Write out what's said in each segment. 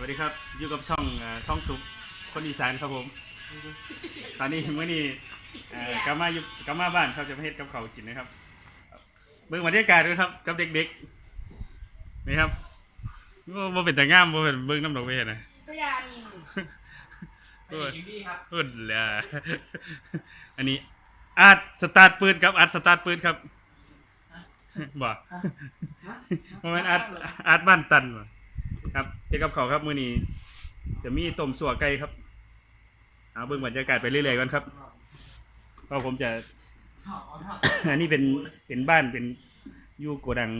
วัสดีครับอยู่กับช่องเอ่อช่องสุขคนอีสานครับผม ตอนนี้เมื่อนี้เอ่อกลับมาอยู่กลับมาบ้านครับจะมาเฮ็ดกับเขาวกินนะครับเบิ่งบรรยากาศด้วยครับกับเด็กๆนี่ครับบ่บ่เป็นแต่งามบ่เป็นเบิ่งน้ำดอกเวยนะสยานีเอออยู่นี่ครับพูดเลยอันนี้อาร์ตสตาร์ทปืนครับอาร์ตสตาร์ทปืนครับบ่มันเป็นอาร์ตอาร์ตบ้านตันบ่ ครับเฮ็ดกับเขาครับมือนี้จะมีต้มสัวไก่ครับเอาเบิ่งบรรยากาศไปเรื่อยๆก่อนครับก็ผมจะ อันนี้เป็นเป็นบ้านเป็นอยูโกดัง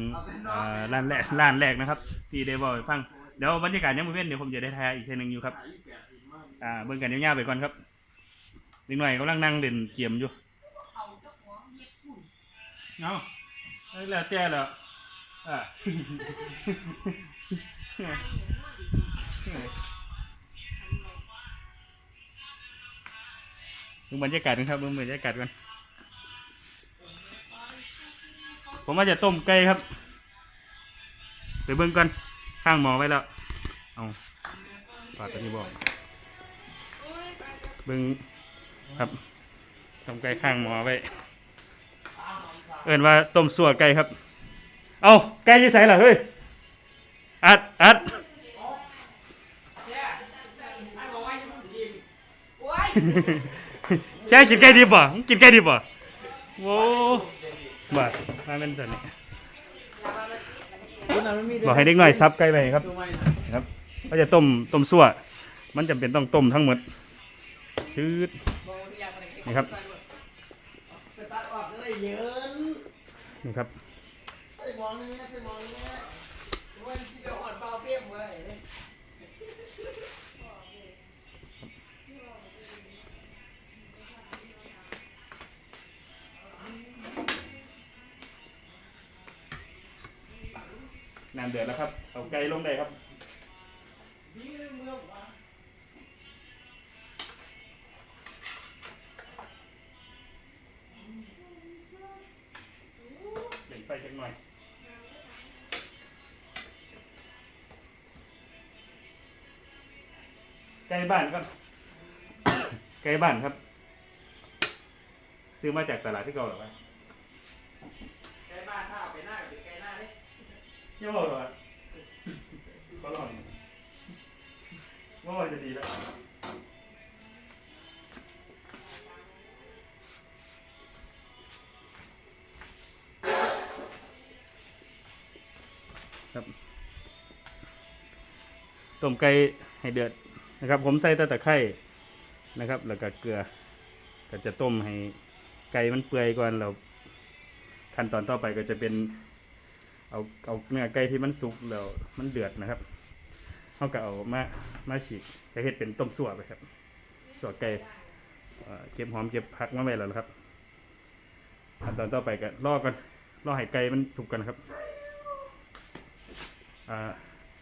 ร้านแรกร้านแรกนะครับ ที่ได้บอกให้ฟังเดี๋ยวบรรยากาศยังไม่เว้นเดี๋ยวผมจะได้ถ่ายอีกเทนึงอยู่ครับอ่าเบิ่งกันยาวๆไปก่อนครับนิดหน่อยกำลังนั่งเล่นเกมอยู่เอาเจ้าของเย็บหุ่นเอาเอาแล้วแต่แล้วอ่า ดูบรรยากาศกันครับดูบรรยากาศกัน ผมว่าจะต้มไก่ครับไปเบิ่งกันข้างหมอไว้แล้ว เอาปาดตัวนี้บอกเบิ่งครับต้มไก่ข้างหมอไว้ เอินว่าต้มสัวไก่ครับ เอาไก่ยี่ใส่ล่ะเฮ้ย อัดอัดโอ้ยแค่กินไก่ดิบป่ะกินไก่ดิบป่ะโว้บาดมาเป็นสันนี่บอกให้เด็กหน่อยซับไก่ไปครับครับก็จะต้มต้มซั่ว มันจำเป็นต้องต้มทั้งหมดชืดนี่ครับสตาร์ทออกก็ได้เยินนี่ครับ น้ำเดือดแล้วครับเอาไก่ลงได้ครับเมื่อวานไฟจังหน่อยไก่บ้านครับไก่บ้านครับ ซื้อมาจากตลาดที่เก่าหรอวะไก เยี่ยมหรอวะก็รอดว่าจะดีแล้วครับต้มไก่ให้เดือดนะครับ ผมใส่ต่ตะไคร้นะครับ แล้วก็เกลือ ก็จะต้มให้ไก่มันเปื่อยก่อนแล้วขั้นตอนต่อไปก็จะเป็น เอาเอาเนื้อไก่ที่มันสุกแล้วมันเดือดนะครับเขาก็เอามามาฉีกจะเฮ็ดเป็นต้มสั่วไปครับสั่วไก่เก็บหอมเก็บผักมาไว้แล้วครับขั้นตอนต่อไปก็รอกันรอให้ไก่มันสุกกันครับ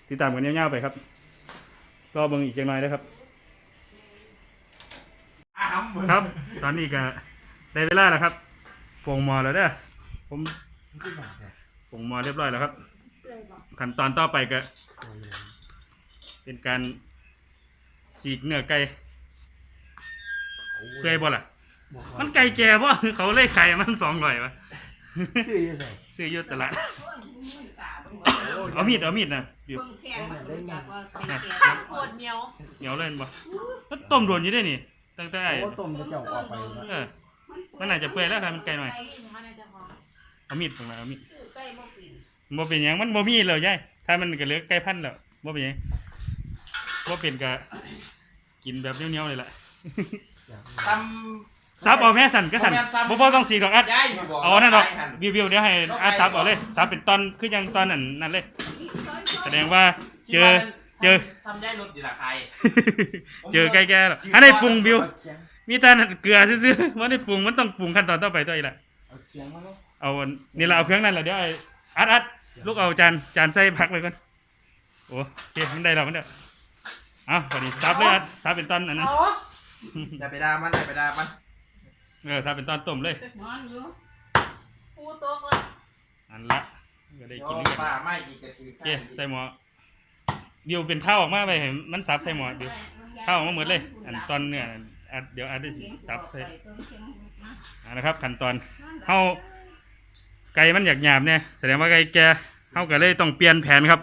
ติดตามกันยาวๆไปครับรอเบิ่งอีกจังหน่อยนะครับ ครับ ตอนนี้ก็ได้เวลาแล้วครับปรงมอแล้วเด้อผม งหมอเรียบร้อยแล้วครับ เลยบอกขั้นตอนต่อไปก็ เป็นการสีกเนื้อไก่เปื่อยบ่ล่ะ มันไก่แก่บ่เขาเลยไข่มันสองร้อยวะ ชื่อยังไงซื้ออยุตลาดโอ้ยมือตาเบิ่งเอามีดเอามีดนะเดี๋ยวเบิ่งแข็งมันรู้จักว่าแข็งแข็งโคตรเหนียวเหนียวเล่นบ่มันต้มโดนอยู่ได้นี่ตั้งแต่ไอ้โอ้ต้มจะเจ้าออกไปนะเออมันน่าจะเปื่อยแล้วครับมันไกลหน่อยไก่มันน่าจะหอมเอามีดตรงนั้นเอามีด คือไก่บ่ปิ่นบ่เป็นหยังมันบ่มีแล้วยายถ้ามันก็เหลือไก่พันธุ์แล้วบ่เป็นหยังบ่เป็นก็กินแบบเหนียวๆเลยล่ะทซับเอาแม่สั่นก็สั่นบ่แม่นซับ บ่บ่ต้องสีดอกอัดำย้ายอยู่บอกเอานั่นดอกย้ายหั่นวิววิวเดี๋ยวให้อัดซับเอาเลยซับเป็นตอนคือยังตอนนั้นนั่นเลย แสดงว่าเจอเจอ ทำย้ายรถดีละใคร เจอไก่แก่แล้วอันนี้ปรุงวิว มีแต่เกลือซื่อๆมันได้ปรุงมันต้องปรุงขั้นตอนต่อไปตัวอีกแหละเอาเสียงมาเนาะ เอาอันนี่เราเอาเครื่องนั่นแหละเดี๋ยวไอ้อัดอัดลูกเอาจานจานใส่ผักไปก่อนโอ้โอเคมันได้แล้วมันเด้อเอาพอดีซับเลยอัดซับเป็นตอนอันนั้นเอาอย่าไปด่ามันอย่าไปด่ามันเออซับเป็นตอนต้มเลยนอนอยู่ปูโต๊ะเลยอันละก็ได้เดี๋ยวกินด้วยกันป้าไม่อีกจะถือโอเคใส่หม้อเดี๋ยวเป็นเท่าออกมาไปให้มันซับใส่หมอเดี๋ยวเท่าออกมาหมดเลยอันตอนเนื้ออันเดี๋ยวอันได้ซับใส่อ่านะครับขั้นตอนเฮา ไก่มันอยากหยาบเนี่ยแสดงว่าไก่แก่เฮาก็เลยต้องเปลี่ยนแผนครับ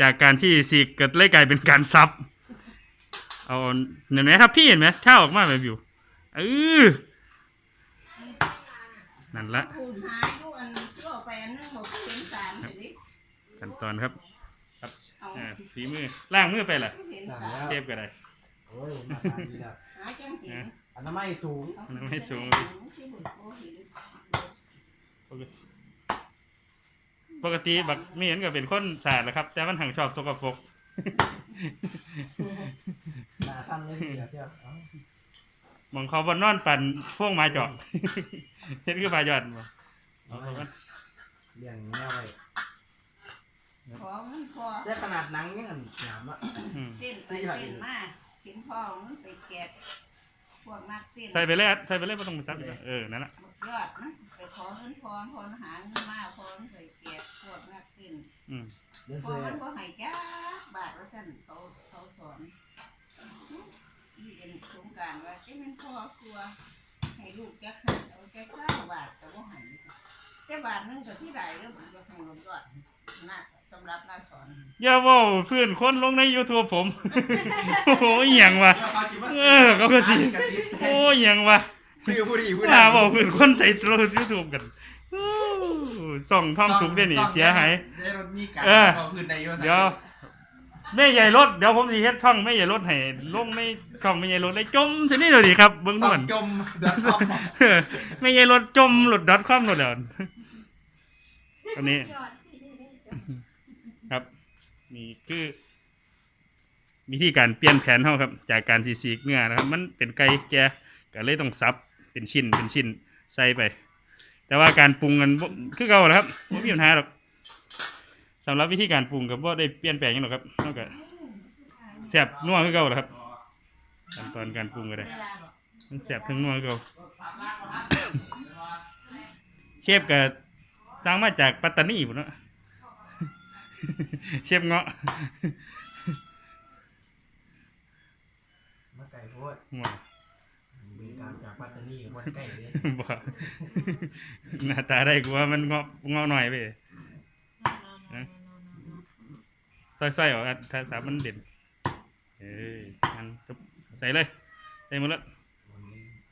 จากการที่สีกเกิดเลยกลายเป็นการซับเอาเห็นไหมครับพี่เห็นไหมเท่าออกมาแบบอยู่เออนั่นละคูณหายลูกอันที่ออกไปอันนึงหมดเป็นสามสิขั้นตอนครับ ครับอ่าฝีมือล่างมือไปล่ะเห็นต่างสามแล้วเทปก็ได้โอ้ยมาทางดีแล้วหายจังสิอันนั้นไม่สูงไม่สูง ที่บุญโอ้เห็น ปกติบักมีเห็นก็เป็นคนสะอาดแหละครับ แต่มันหังชอบสกปรกหน้าสั้นเลยเดียวเชียวเอ้ามองเขาบนนอนปั่นพวกไม้จอก เห็นคือปลาหยอดบ่เอาเข้ากันเลี้ยงแมวไว้พอมันพอแต่ขนาดหนังยังอันหยาบอะอืมเต้นไปเต้นมาเห็นพ่อมันไปแกะพวกนักเต้นใส่ไปเลยอัดใส่ไปเลยไม่ต้องไปซับอีกแล้วเออนั่นแหละยอดนะไปขอเงินพรพรหาเงินมาพรไป แกะพวกนักเต้นอืมเดี๋ยวพเสืออมันก็ให้จ้าบาทว่าสั่นเขาเขาสอนนี่เป็นโครงการว่าเอ้มันพ่อกลัว ให้ลูกจะหันเอาจะเก้าบาทแต่ว่าหันแต่บาทนึงก็ที่ใดแล้วผมจะให้ลงก่อนน่าสำหรับน่าสอนอย่าเว่าเพื่อนคนลงใน YouTube ผม โอ้โหอหย่างวะเออเขาก็สิโอ้อหย่างวะซื้อผู้ดีผู้ว่าบอกเพื่อนคนใส่ตัว YouTube กันโอ้ ส่องท่อมสุกได้นี่เสียหายได้รถมีการเออเอาพื้นในอยู่เดี๋ยวแม่ใหญ่รถเดี๋ยวผมสิเฮ็ดช่องแม่ใหญ่รถให้ลงในช่องแม่ใหญ่รถเลยจมสินี่เดี๋ยวนี้ครับเบิ่งสอม่วนงจมเดือดซ้อมแม่ใหญ่รถจมหลุด .com หลุดแล้วอันนี้ ครับนี่คือวิธีการเปลี่ยนแผนเฮาครับ จากการสีสีกเนื้อนะครับ มันเป็นไก่แก่ก็เลยต้องซับเป็นชิ้นเป็นชิ้นใส่ไป แต่ว่าการปรุงกันบ่คือเก่าแหละครับไม่มีปัญหาหรอกสำหรับวิธีการปรุงกับว่าได้เปลี่ยนแปลงหยังหรอกครับนอกจากแซ่บนัวคือเก่าแหละครับขั้นตอนการปรุงก็ได้เวลาบอกมันแซ่บทั้งนัวคือเก่า เชฟก็สร้างมาจากปัตตานีพุ่นเนาะ เชฟเงาะ มาไก่โพดว้าวมีการจาก ปัตตานีกับวันไก่เลยบ่หน้าตาได้กูว่ามันเงาะเงาะหน่อยไปซอยๆออกอะถ้าสามมันเด่นเอ้ยมันก็ใส่เลยใส่หมดแล้ว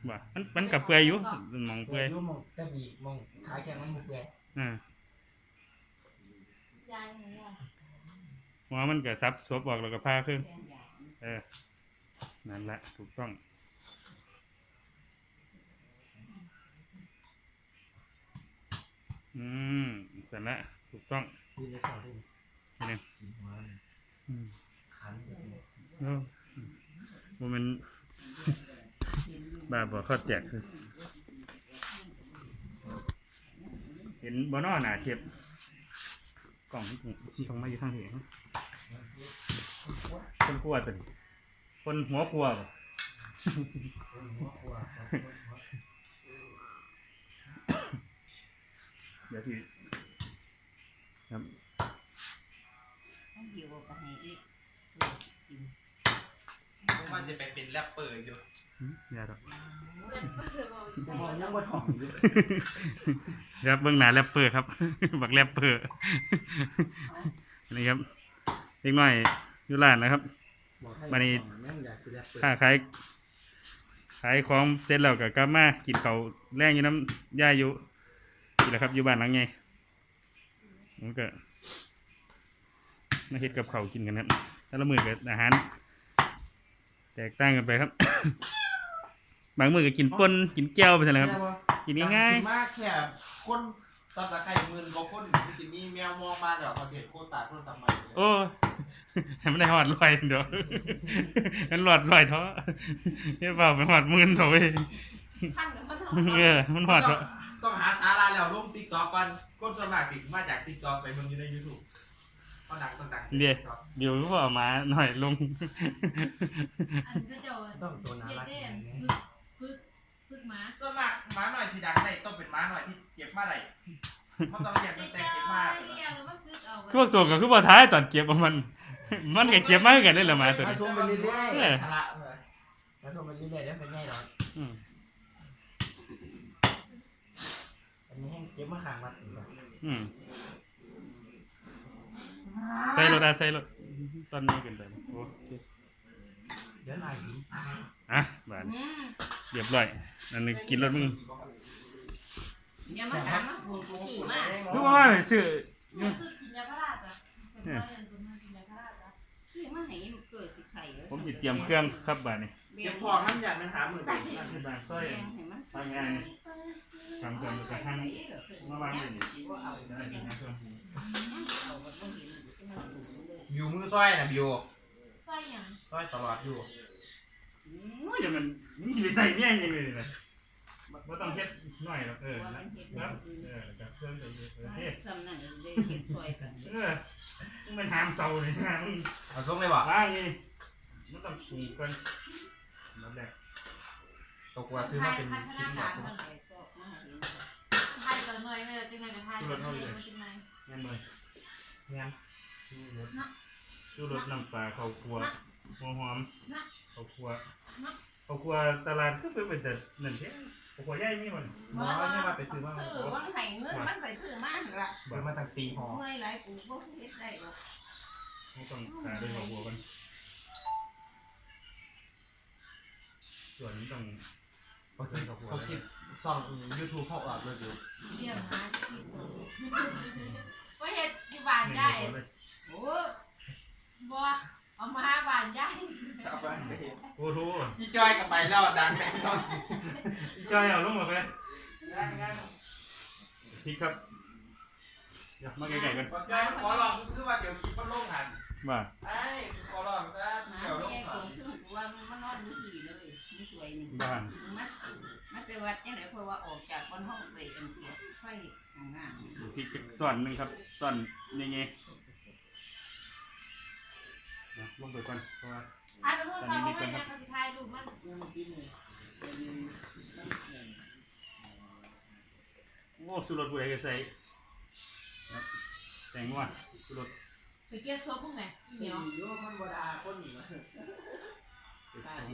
บ่มันมันกับเปื่อยอยู่มองเปื่เปื่ออยยยุ่มองแต่บีกมองขายแข่งมันบุกเปื่อยอ่ายายเนี่ยหัวมันก็ซับซบออกแล้วก็พาขึ้นเออนั่นแหละถูกต้อง อืมเสร็จแล้วถูกต้องที่จะสอนที่นี่กินหัวมันอืมขันไปเลยโอ้โมเมนบ้าบ่เข้าแจกคือเห็นบอนอหนาเชฟกล่องสีของมาอยู่ข้างเหงคนกลัวตัวนี้คนหัวกลัวบ่คนหัวครัว เดี๋ยวสิครับต้องหิวกันให้อีกมันจะไปเป็นแรปเปอร์อยู่หืมอย่าดอกมองยังบ่ถ่องอยู่ครับเบื้องหน้าแรปเปอร์ครับ บักแรปเปอร์นี่ครับเล็กน้อยอยู่ร้านนะครับบอกให้มานี่ยังอยากสิแรปเปอร์ค้าขายขายของเสร็จแล้วก็กลับมากินเขาวแรงอยู่น้ำย่าอยู่ นี่แหละครับอยู่บ้านหลังไงมันก็มาเฮ็ดกับเขาวกินกันครับแต่ละมือกับอาหาร แตกต่างกันไปครับ บางมือก็กินป่นกินแก้วไปเท่านั้นครับ กินง่ายๆมากแค่คนตอนตะไคร้หมื่นกว่าคนจิมีแมวมองมาเดี๋ยวเขาเสียโคตรตาโทรศัพท์ใหม่เลยๆโอ้ให้มันได้หอดลอยเดี๋ยวมันหลอดลอยเท้อเฮ้ยเปล่ามันหอดหมื่นเถอะเว้ยท่านกับมันเออมันหอดเถต้ออะง ต้องหาสาระแล้วลงติ๊กต็อกก่อนก้นส่วนมากติมาจากติ๊กต็อกไปเบิ่งอยู่ในยูทูบเขาดังต้องดังเดี๋ยวเดี๋ยวก็เอามาหน่อยลง อันก็จะต้องตัวน่ารักเย็นฝึกฝึกหมาส่วนมากม้าหน่อยสีดังได้ต้องเป็นม้าหน่อยที่เก็บมาได้เขาต้องเรียกเจ๊ตั้งแต่จ้าเก็บมาเรียกแล้วมันฝึกเอาพวกตัวก็คือบ่ท้ายตอนเก็บเอามัน มันก็เก็บมาคือกันได้ละหมาตัวมานี้ชมไปเรื่อยเออๆสาระเลยมาชมไปเรื่อยๆเดี๋ยวเป็นไงหรอ อืม อันนี้ให้ เก็บมาขางวัดอีกแล้วอืมใส่รถอะใส่รถตอนนี้กันไปโอเคเดี๋ยวหน่อยดีอะบาดอืมเรียบร้อยนั่นนึงกินรถมึงอย่ามาถามมาพูดกูซื้อมารู้ว่าซื้อเนี่ยซื้อกินยาพาราจ้ะเป็นว่าเรียนตัวมากินยาพาราจ้ะซื้อมาให้ลูกเกิดสิไข่เอ้ยผมสิเตรียมเครื่องครับบาดนี้ เก็บของมันอยากมันหามือถือที่บ้านซอยแบ่งให้มันทำงานทำกันกระทั่งเมื่อวานนี้บ่เอาได้กินนะเครื่องเอาบ่องเห็นจะมาดูเลยบิวมือซ้อยนะบิวใส่หยังซ้อยตลอดอยู่โอ้ยอย่ามันนี่ไปใส่เนี่ยยังไงเลยนะบ่ต้องเฮ็ดหน่อยหรอกเออว่านะมันเห็นครับเออกับเครื่องใส่เอะโอเคซ้ำนั่นเลยเห็นช่วยกันเออมึงเป็นหามเสาเลยนะมึงเอาส่งเลยบ่ว่าไงมันต้องปลูกกัน นั่นแหละตกว่าซื้อมาเป็นชิ้นแบบมันไปก็มาให้เห็นไทยตัวหน่อยไม่ได้จังไงกับไทยตัวหน่อยมันจังไงงั้นเลยเนี่ยชูรสน้ำปลาข้าวคั่วหัวหอมนะข้าวคั่วข้าวคั่วตลาดก็เป็นเป็นแต่นั่นแค่ข้าวคั่วใหญ่นี่มันหมอเนี่ยมาไปซื้อมาซื้อมันให้เงินมันไปซื้อมาหั่นล่ะซื้อมาตั้งสี่ห่อเมื่อยหลายกูบ่เฮ็ดได้หรอกไม่ต้องหาด้วยข้าวคั่วกัน ส่วนนี้ต้องเขาคิดเขาคิดซ่องยูทูบเขาออกเลยอยู่เยี่ยมนะที่ว่าเฮ็ดอยู่บ้านนี่ได้เลยโอ้บ่เอามาบ้านได้ โอ้โหพี่จ้อยกับไปแล้วดังแน่นอนจอยเอาลงมาเลยพริกครับเดี๋ยวมาใกล้ๆกันบอกจ้อยขอลองซื้อว่าเดี๋ยวคลิปมันลงหันว่าไอ้ขอลองซะหาเดี๋ยวลงแม่หัขอน บ้านมันมันไปวัดจังได๋เพราะว่าออกจากบนห้องไปกันเสียไฟข้างหน้าพริกส่วนหนึ่งครับส่วนยังไงเดี๋ยวลงไปก่อนเพราะว่าอันนู้นใส่บ่ให้นะเขาสิถ่ายรูปมันโอ้สุรสบุรีก็ใส่ครับแต่งว่าสุรสไปเกี่ยวซบพวกไหนเหนียว โยมันบดาคนหนีมาใส่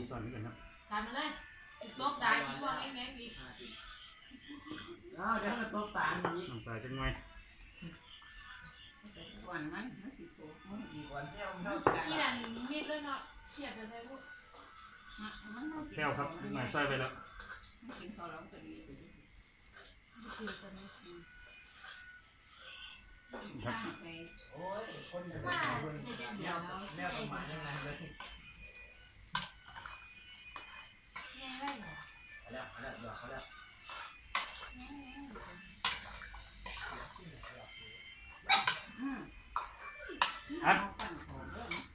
ส่วนนี้กันครับ ตามมาเลยตบตายอีกพวกไอ้แม่อีกอ้าวเดี๋ยวมันตบตาอย่างนี้น้ำตาลจังไงก่อนมันมันสิโตมันอีกวันเที่ยวมันเท่านี่นั่นมีดเลยเนาะเฉียบไปเลยลูกมันมันแก้วครับหน่อยใส่ไปแล้วกินข้าวแล้วก็ดีเฉียบกันเลยครับไปโอ้ยคนจะว่ามาคนเดี๋ยวแนเดี๋ยววแนวประมาณยังไงเลย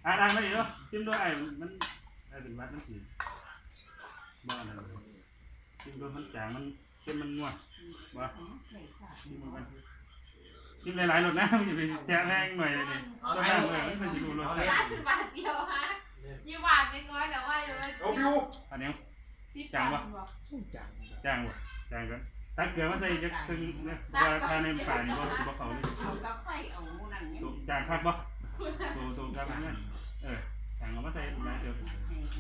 อ่านมาดิเนาะชิมด้วยไอ้มันไอ้เป็นวัดมันสีบ้านอะไรชิมด้วยมันจางมันเค็มมันนัวว่าชิมมันชิมหลายๆรสนะมันจะไปแจกแรงหน่อยเลยรสชาติเลยมันจะดูรสชาร้านติคือบาทเดียวฮะยี่บาทน้อยแต่ว่าอยู่ว่าโอ้บิวอันนี้สิบบาทบอกจังจ้างวะจ้างกันถ้าเกิดว่าใส่จะตึงเนี่ยว่าถ้าในป่านี่บ่สิบ่เขานี่เอากับไฟเอาหมูนั่นเนี่ยถูกจ้างคักบ่ถูกถูกครับเนี่ยเออจ้างเอามาใส่หลายเติบ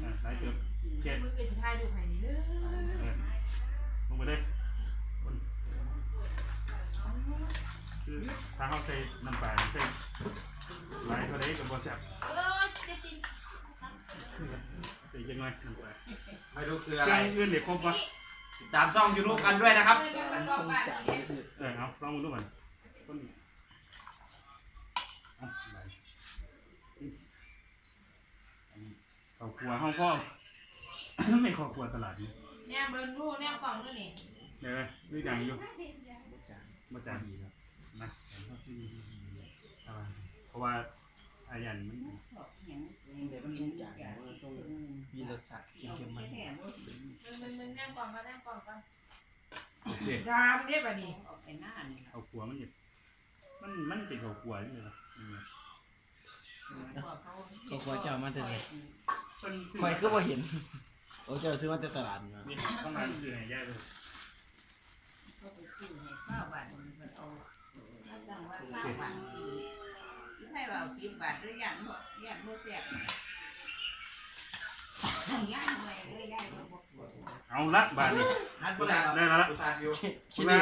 เออหลายเติบเข็ดมือเกิดสิทายดูไผ่นี่เด้อเออลงไปเลยคือถ้าเขาใส่น้ำปลาใส่หลายเท่าใดก็บ่แซ่บเออจะกินใส่จังหน่อยน้ำปลาไม่รู้คือเคอะไรรื่องอื่นเดี๋ยวครบบ่ติดตามช่องยูทูบกันด้วยนะครับเงินกันมันบอกบาทเนี่ยเออเอาลองดูมันต้นเอาไป ข้าวครัวห้องพ่อไม่ข้าวครัวตลาดนี่เนี่ยเบิ้ลรูเนี่ยกล่องด้วยนี่เดี๋ยวนี่ดังอยู่มาจากนะเพราะว่าอายันมันเดี๋ยวมันยุ่งยากนะมันต้องมีรสชาติเค็มๆมันมึงมึงมึงเนี่ยกล่องก็เนี่ยกล่องก็โอเคดามเนี่ยแบบนี้ออกไปหน้านี่ข้าวครัวมันอยู่มันมันเป็นข้าวครัวนี่เลยนะก็ควรจะเอามาแต่ไหน มันคอยก็บ่เห็นโอ้เจ้าซื้อมาแต่ตลาดมานี่ต้องการซื้อให้ยายเลยเขาไปซื้อให้ข้าวบาทมันเอาถ้าสั่งว่าข้าวบาทให้เราสิบบาทหรือยังบ่ยังบ่เสียบทำงานไว้เลยได้บ่บ่ปวดเอาละบาดนี้ฮัทบ่ได้ได้แล้วละอุตส่าห์อยู่คุณอา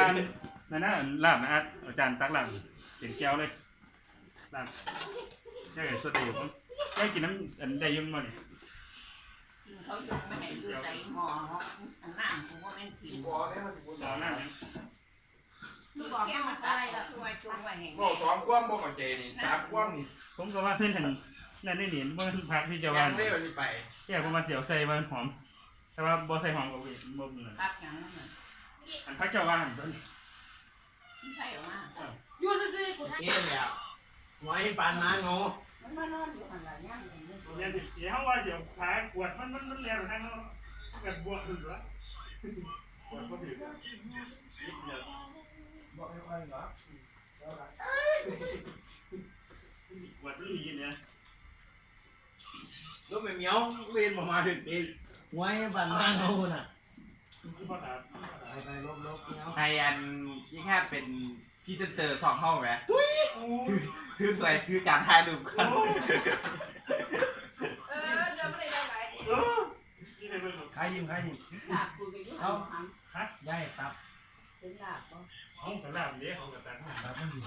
นั่นนะลาบนะอาอาจารย์ตักลาบเต็มแก้วเลยลาบแค่สดเดียวผมแค่กินน้ำอันใดยุ่งมา เนี่ยเขายกมาให้ดูใส่หม้ออันน้ำกูบ่แม่นกินบ่ได้มันสิบ่เอาหน้าเนี่ยคือบอกแก้มาตายแล้วคือว่าจงไว้ให้บ่สองความบ่เข้าใจนี่สามความนี่ผมก็ว่าเพื่อนหันนั่นนี่หนีเมื่อพักที่จะยัวางงได้วันนี้ไปแค่ผมมาเสียวใส่มันหอม แต่ว่าบ่ใส่หอมกับบ่บ่เหมือนพักหยังนั่นน่ะอันพักเจ้าว่าหันต้นมันใช่ออกมาอยู่ซื่อๆกูทักเอ๊ะแล้วหวยปานนาโง มันมานอนอยู่หั่นล่ะย่างอย่างนี้ผมเนี่ยเดี๋ยวเขาว่าเสียวขากวดมันมันมันแรงทางนั้นแบบบวกถึงละกวดก็ถึงบ่ให้ค่อยเหรอกวดมันมีเนี่ยลูกแม่เหมียวเรียนบ่มาถึงเองไว้บันหน้าเขาน่ะคือพ่อตาไปไปลบลบเนาะให้อันยี่แค่เป็น พรีเซนเตอร์สองห้องแหมคืออะไรคือการถ่ายรูปกันเออเดี๋ยวไม่ได้ได้หลายที่ไหนเป็นขายยิ้มขายยิ้มลาบกูไปอยู่หั่นหั่นย่ายตับเป็นลาบบ่ห้องสลามเลี้ยของกับตาตับมันอยู่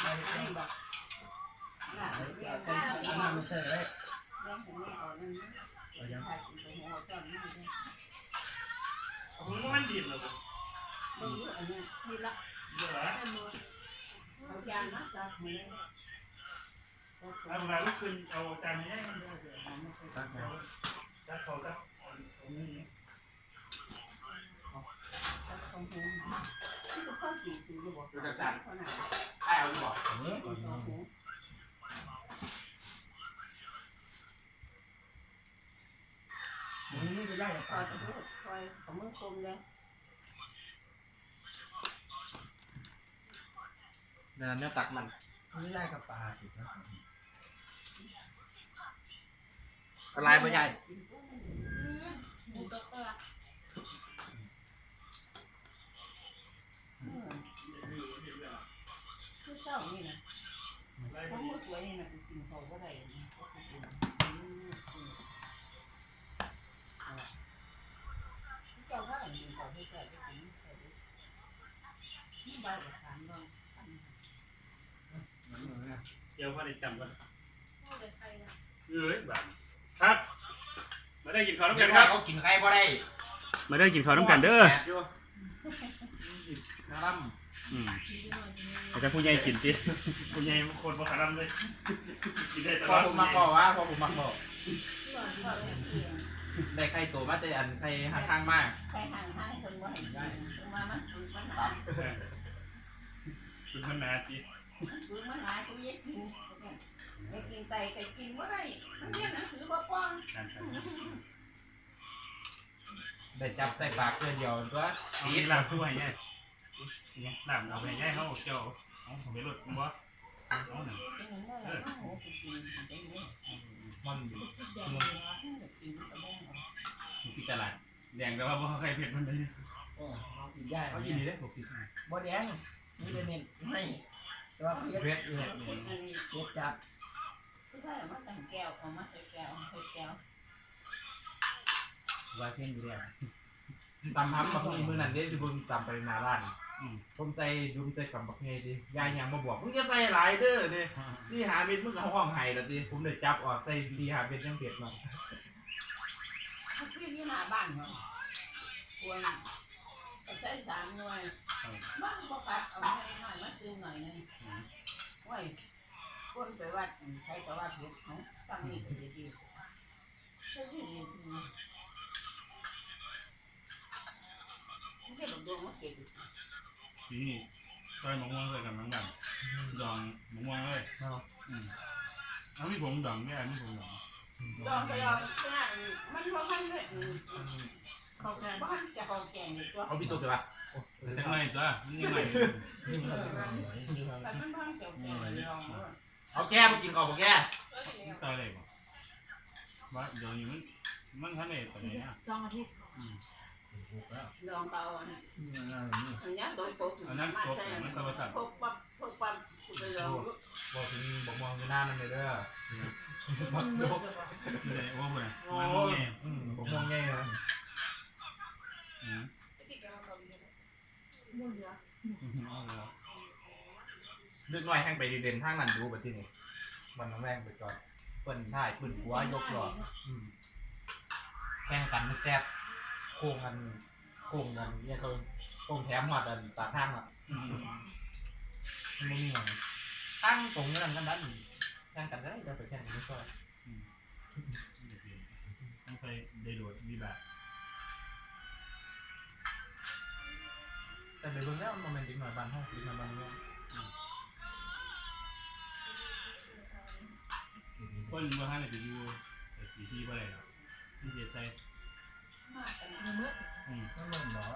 ไม่บ่ลาบเรียกเป็นว่าอันนั้นมันใช่เลยเรื่องของแม่เอานั่นนะเอายังถ้ากินไปหัวจอนนี่เด้อผมก็มันดีเลยบ่รู้อันนี้นี่ละเดี๋ยวนะเอาจานมาจับมือเอาเวลาลุกขึ้นเอาจานนี้มันได้เลย มันไม่ใช่ตักเขาตักเขาตักตรงนี้ จับของหูที่ก็เข้าสิสิบ่บอกเขาน่ะ ไอ้เอาดีบอก เออก่อน ของหู มึงจะย่าย ค ตั อย บ จะพูดคอยของมือคมเลย เดินเนี่ยตักมันมึงย่ายกับปลาสินะอะไรไม่ใช่หมูตกตัวคือเจ้านี่นะของมือสวยนี่นะกินเขาก็ได้เจ้าว่าอะไรกินเขาให้เกิดได้กินเขาที่บ้านถามลอง เดี๋ยวพอได้จำกันโอ้เด็กใครนะเอ้ยแบบครับมาได้กินข้าวน้ำเดี๋กัยนวครับ เขากินใครบ่ได้มาได้กินข้าวน้ำกันเด้อแอบอยู่น้ำล่อืมกินด้วยหน่อยกินด้วยแต่ถ้าผู้ใหญ่กินติผู้ใหญ่คนบ่ขาดำเลยกินได้ตำพลออดผมมาบอกว่าพอผมมาบอกที่ว่าที่ว่าเนี่ยได้ใครตัวมาแต่อันใครห่างๆมากใครห่างห่างคนว่าเห็นได้มามันปืน มันหนาคุณมันนาจีปืนมันหนากูยักินไปกินไตไก่กินว่าไรมันเรียนหนังสือบ่ป้องได้จับใส่ปากเพื่อเดียวก็เอาตีไปดลาบคู่ให้ย่ายเนี่ยลาบเอาไปย่ายเขาเจ้าเอาผมไปรถบ่เอาหนึ่งเป็นอย่างนั้นแหละโอ้โหกินกินได้เนี่ยมันแดงเลยนะกินก็ได้เหรอที่ตลาดแดงแต่ว่าบ่ใครเผ็ดมันเลยโอ้เขากินย่ายเขาเขากิกินนดีได้หกสิบบ่แดงนี่เป็นเน้นให้ แต่ว่าเพี้ยเวทเวทคนอันนี้เพี้ยจับผู้ชายมาตั้งแก้วเอามาใส่แก้วใส่แก้วว่าเพี้ยนอยู่แล้วตำพับกับมีมือนั่นเด้ที่บุญจำไปนาร้านผมใจดุมใจกับบักเฮดิยายยังมาบอกมึงจะใส่หลายเด้อเนี่ยที่หาเม็ดมึงก็ห้องไห้ละดิผมเลยจับออกใส่ดีหาเม็ดยังเผ็ดมาเขาขึ้นที่หน้าบ้านเหรอควร ใช้สามหน่วยบ้านบ่ปัดเอาหน่อยหน่อยมาซื้อหน่อยนึงไว้คนไปวัดใช้แต่ว่าผิดของตั้งนี่ก็ดีดีเฮ้ยมันเก็บดวงมาเก็บนี่ซอยมะม่วงเลยกับน้ำดำดองมะม่วงเลยอืมเอาพี่ผมดองเนี่ยพี่ผมดองดองไปดองขนาดมันบ่ทันเลย เขาแกงบ้านจะเขาแกงนี่ตัวเอาพี่ตุ๊กไปปะจังไรจ้ะนี่ไงแต่มันบ้านเกี่ยวแกงเลยลองด้วยเอาแก้มากินก่อนบอกแก้เออเดี๋ยวตายเลยบ่ว่าเดี๋ยวนี้มันมันทันเลยตอนนี้นะสองอาทิตย์ลองเอาอันนี่อันนี้โดยปกอันนั้นตกมันตะวันตกพกปั๊บพกปั๊บกูจะยอมบอกถึงบอกมองอยู่หน้ามันเลยเด้อมันมืดเลยว่าบ่น่ะโอ้มันบ่แง่อืมบอกมองแง่เลยอืมมือ เลือเอาแล้วเลือกน้อยแห้งไปดีเด่นทางนั้นดูแบบที่นี่มันน้ำแรงไปก่อนเปิ้นท่ายเปิ้นหัวยกหลอดอืมแข่งกันแซ่บโค้งกันโค้งกันเนี่ยเขาโค้งแถมหอดอันตาทางอะมันไม่มีหยังตั้งตรงนั้นกันนั้นแข่งกันได้จะไปแข่งกันไม่ช่วยต้องเคยได้โดดมีแบบ แต่ในเบื้องแรกมันเป็นติ๊กหน่อยบานห้องติ๊กหน่อยบานเนี้ยคนบ่ทันได้ไปอยู่แต่สีที่บ่ได้หรอกที่จะใส่มากันมืออืมมันมืดหรอ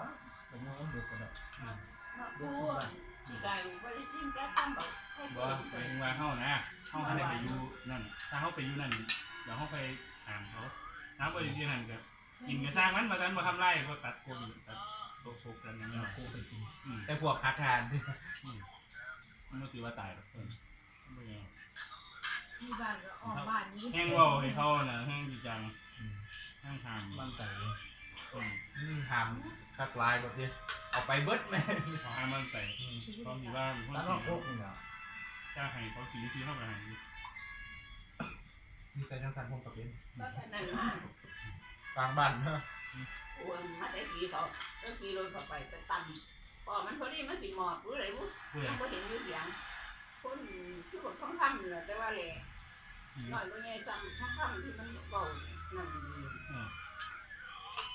ผมว่ามันมืดกระดาษอืมมาพูดที่ใดบ่ได้กินแค่ตำบักให้บ่เพิ่นหมายถึงว่าเฮานะเฮาทันได้ไปอยู่นั่น ถ้าเฮาไปอยู่นั่นเดี๋ยวเฮาไปถามเขาถามไปอยู่ที่นั่นก็กินก็สร้างมันบ่ทันบ่ทำไรบ่ตัดโคมตัด โตโคกันอย่างเงี้ยกูไปกินอืมแต่พวกพักงานที่มันบ่ถือว่าตายหรอกเพิ่นมันบ่แย่ที่บ้านก็ออกบ้านนี้แห้งเว้าให้เขาน่ะแห้งจริงจังแห้งถามมันใจอืมอืมหามคักลายแบบนี้เอาไปเบิดไหมเขาให้มันใส่เขามีว่ามีคนแล้วสิก็พวกนี่เนาะจะให้เขาสิที่เขาก็ให้มีใจทั้งสันพงกับเป็นก็ฉะนั้นมากลางบ้านเนอะ อ้วนมาได้ขี่เขาก็ขี่รถเข้าไปไปตำพอมันพอดีมันสิหมอบหรืออะไรบุเพื่อมันก็เห็นอยู่เสียงคนคือบอกท้องคำเหนือแต่ว่าแหละน้อยก็ไงซ้ำท้องคำที่มันเบานั่น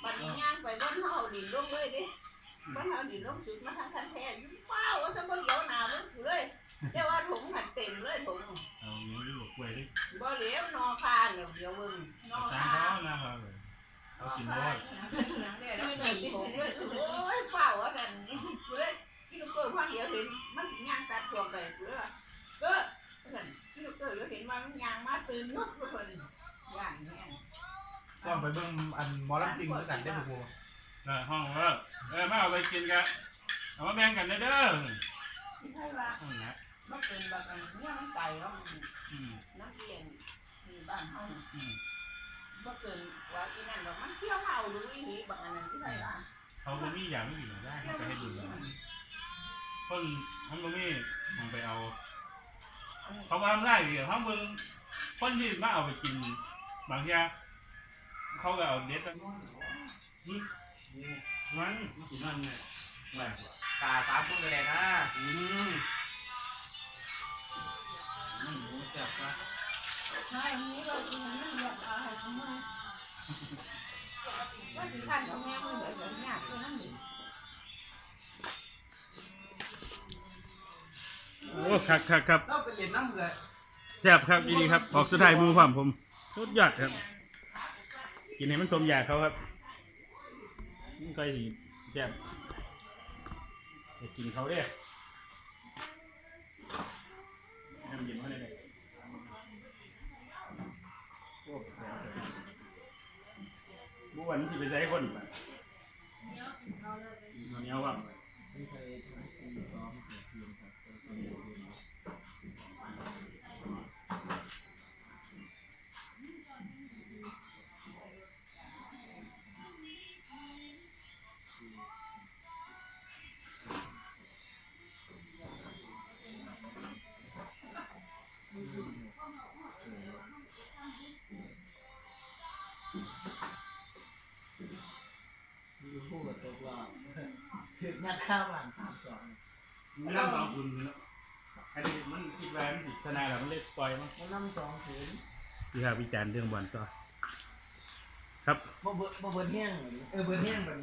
บัดนี้ย่างไปบนเฮาดินลงเลยเด้บนเฮาดินลงสุดมาทางคันแท้อยู่เป้าว่าซะบ่เหลียวหน้าบ่เลยแต่ว่าถุงหัดเต็มเลยถุงเอาเงี้ยลูกกล้วยดิบ่เหลียวนอคางเดี๋ยวเดี๋ยวเบิ่งนอสร้างคา งเขานะครับเขากินบ่ไม่ได้ติดผมด้วยโอ้ยเปล่าว่ากันกูเลยพี่ลูกเกิดความเดียวเห็นมันย่างตัดตัวไปกูเลยว่าเก็กันพี่ลูกเกิดเห็นว่ามันย่างมาตื่นนุกทุกคนย่างเนี่ยก็ไปเบิ่งอันมอลำจริงด้วยกันได้อพวกเออห้องเออเออมาเอาไปกินกันเอามาแบ่งกันเด้อเด้อที่ใช่ว่ามันเป็นแบบนี้มันไก่แล้วอืมน้ำเย็นที่บ้านห้อง เกินว่าที่นั่นหรอกมันเที่ยวเมาดูอีหีบางอันนั้นที่ใช่ว่าเขาบ่มีอย่างไม่อยู่ได้เขายวไปเมาให้ดูดูมันคนทำบ่มีมันไปเอา เขามาทำได้เดี๋ยวเขาเบิ่งคนที่มาเอาไปกิน บางทีเขาก็เอาเด็ดมันกินมันเนี่ยตาสามคนเลยนะอืมมันหมูแซ่บปะ ใช่นี้เรากินนั่นแบบอะไรของมันว่าสิท่านของแม่มือเหลือเหลือยากคือนั่นนี่โอ้ครับครับครับเราไปเรียนน้ำเกลือแซ่บครับดีครับออกสุดท้ายหมูความผมสุดยอดครับ กินให้มันสมอยากเขาครับมันก็สิแซ่บไปกินเขาเด้อน้ำเย็นมาเลยโอ้แซ่บๆเมื่ อวันสิไปใส่คนอีกอะเหนียวครับไม่เคยทำตีซ้อมเกิดเพียงครับ ถึงนักข้าวหลังสามสองมันนั่งสองคุณเนาะอันนี้มันคิดว่ามันสิชนะแล้วมันเลยปล่อยมั้งมันนั่งสองถึงวิพากษ์วิจารณ์เรื่องบอลต่อครับบ่เบิดบ่เบิดแห้งเลยเออเบิดแห้งแบบ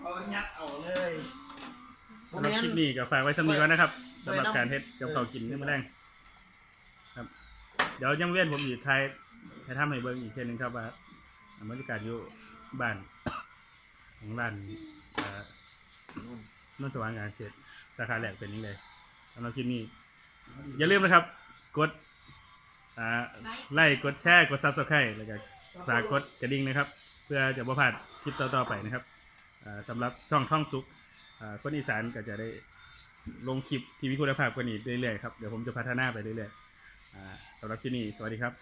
เอายัดเอาเลยบ่สำหรับแม่นคลิปนี้ก็ฝากไว้สำนีก่อนนะครับสำหรับการเฮ็ดกับข้าวกินนี่มาแรงครับ เดี๋ยวยังเวียนผมอีกไทยให้ทำให้เบิ่งอีกเช่นหนึงครับว่าบรรยากาศอยู่บ้านของร้านเอ่อ นนสว่างงานเสร็จสาขาแรกเป็นยังไงสำหรับคลิปนี้ อย่าลืมนะครับ กดอ่าไลค์กดแชร์กดซับสไครต์แล้วก็ฝากกดกระดิ่งนะครับ เพื่อจะบ่พลาดคลิปต่อๆไปนะครับอ่าสำหรับช่องท่องสุขอ่าคนอีสานก็จะได้ลงคลิปที่มีคุณภาพกว่านี้เรื่อยๆครับเดี๋ยวผมจะพัฒนาไปเรื่อยๆอ่าสำหรับที่นี่สวัสดีครับ